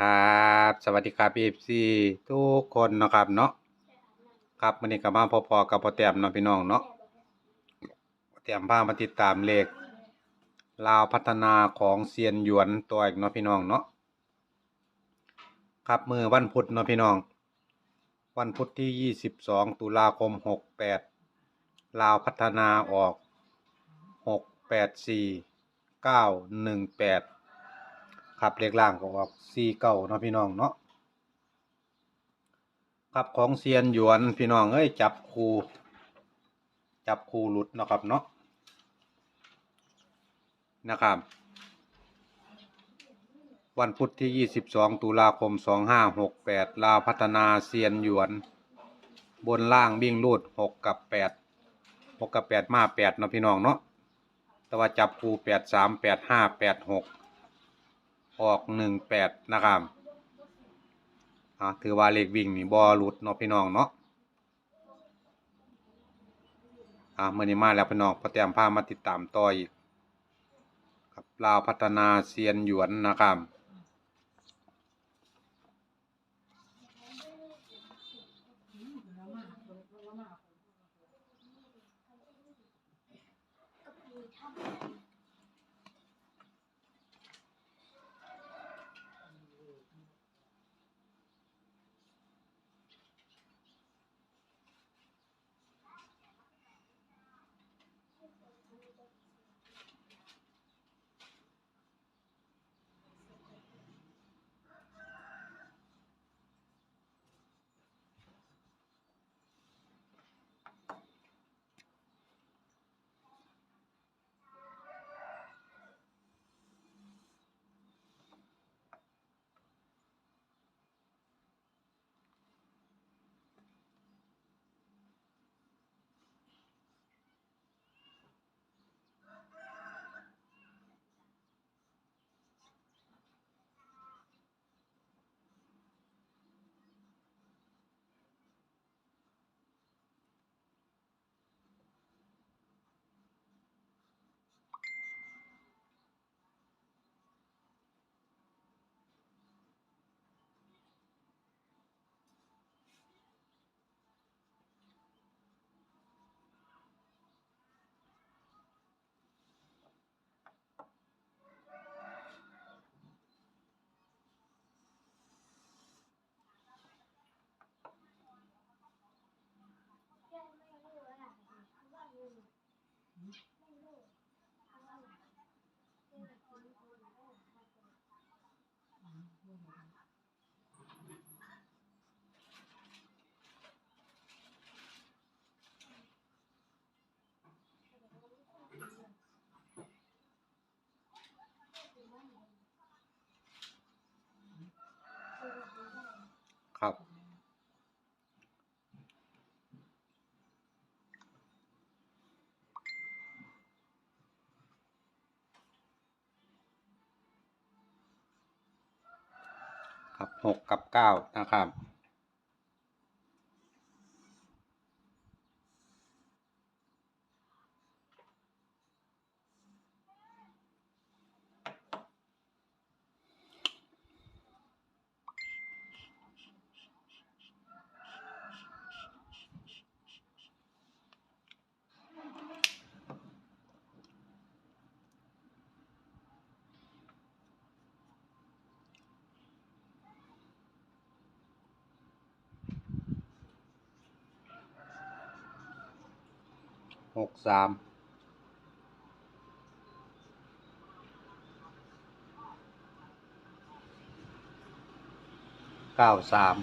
ครับ สวัสดีครับ FC ทุกคนนะครับเนาะครับวันนี้ก็มาพอๆกับพ่อแต้มเนาะพี่น้องเนาะแต้มพามาติดตามเลขลาวพัฒนาของเซียนหยวนตัวอีกเนาะพี่น้องเนาะครับมือวันพุธเนาะพี่น้อง วันพุธที่ 22 ตุลาคม 68 ลาวพัฒนาออก 684 918 ครับเลขล่างก็ออกสี่เก้าเนาะพี่น้องเนาะครับของเซียนหยวนพี่น้องเอ้ยจับคูจับคูหลุดนะครับเนาะนะครับ วันพุธที่ 22 ตุลาคม 2568 ลาวพัฒนาเซียนหยวน บนล่างวิ่งรูด 6 กับ 8 6 กับ 8 มา 8 เนาะพี่น้องเนาะแต่ว่าจับคู 8 3 8 5 8 6 ออกหนึ่งแปดนะครับอ่าถือว่าเลขวิ่งนี่บอหลุดเนาะพี่น้องเนาะอ่าเมื่อนี้มาแล้วพี่น้องพอแต้มพามาติดตามต่ออีกครับลาวพัฒนาเซียนหยวนนะครับครับ หกกับเก้านะครับ หกสามเก้าสาม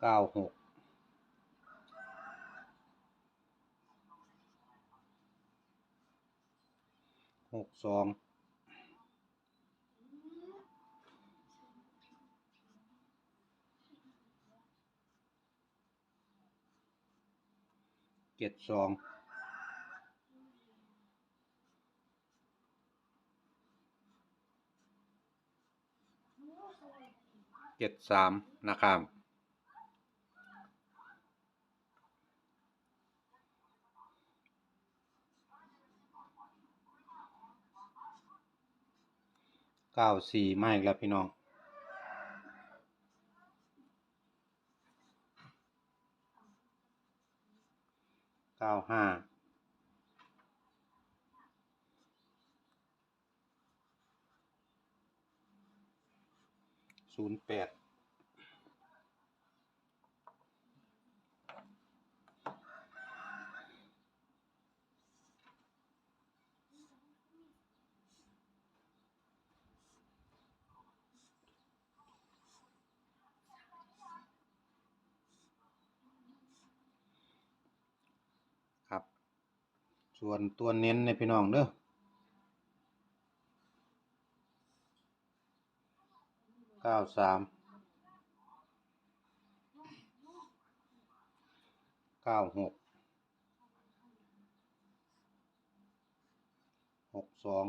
เก้าหกหกสอง เจ็ดสองเจ็ดสามนะครับเก้าสี่ไม่แล้วพี่น้อง เก้าห้าศูนย์แปด ส่วนตัวเน้นในพี่น้องเด้อเก้าสามเก้าหกหกสอง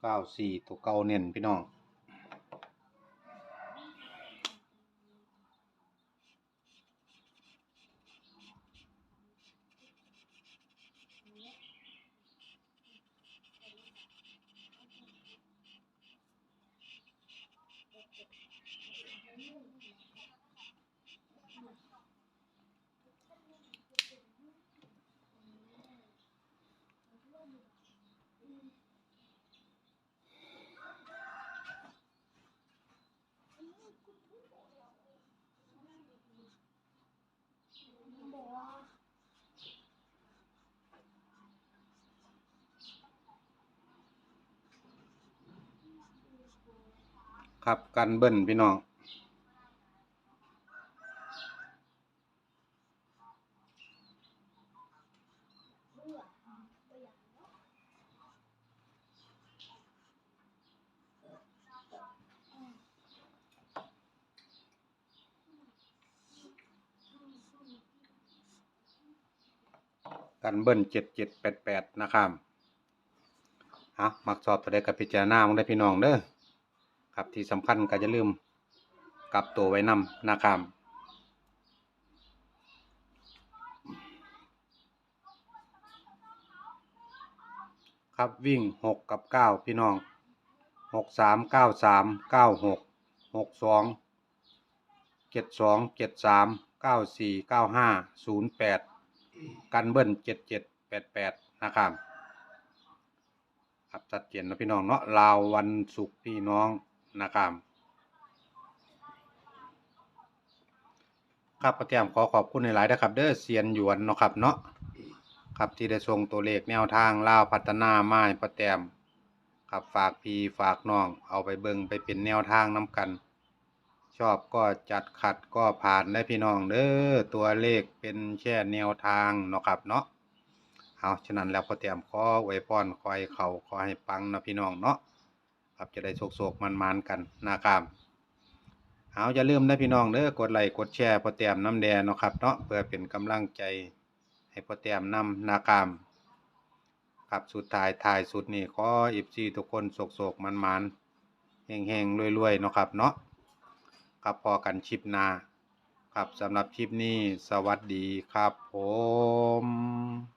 เก้าสี่ตัวเก้าเน้นพี่น้อง ครับกันเบิ้ลพี่น้องกันเบิ้ลเจ็ดเจ็ดแปดแปดนะครับฮะมักสอบตัวใดกับพิจารณามึงได้พี่น้องเด้อ ครับที่สำคัญก็จะลืมกลับตัวไว้นำนะครับครับวิ่งหกกับเก้าพี่น้องหกสามเก้าสามเก้าหกหกสองเจ็ดสองเจ็ดสามเก้าสี่เก้าห้าศูนย์แปดกันเบิ้ลเจ็ดเจ็ดแปดแปดนะครับครับชัดเจนนะพี่น้องเนาะลาววันศุกร์พี่น้อง นะครับครับประเตรียมขอขอบคุณในหลายนะครับ เด้อเซียนหยวนเนาะครับเนาะครับที่ได้ส่งตัวเลขแนวทางลาวพัฒนามาให้ประเตรียมครับฝากพี่ฝากน้องเอาไปเบิงไปเป็นแนวทางน้กัน ชอบก็จัดขัดก็ผ่านได้พี่น้องเด้อตัวเลขเป็นแค่แนวทางเนาะครับเนาะเอาฉะนั้นแล้วพอเตรียมขอไว้พรคอยเขาขอให้ปังนะพี่น้องเนาะ ครับจะได้โศกๆมันๆกันนะครับเอาอย่าลืมนะพี่น้องเด้อกดไลค์กดแชร์พอเตรียมน้ำแดงเนาะครับเนาะเพื่อเป็นกำลังใจให้พอเตรียมนำนะครับครับสุดท้ายท้ายสุดนี่ขออิบซีทุกคนโศกๆมันๆแห้งๆรวยๆเนาะครับเนาะครับพอกันคลิปนาครับสำหรับคลิปนี้สวัสดีครับผม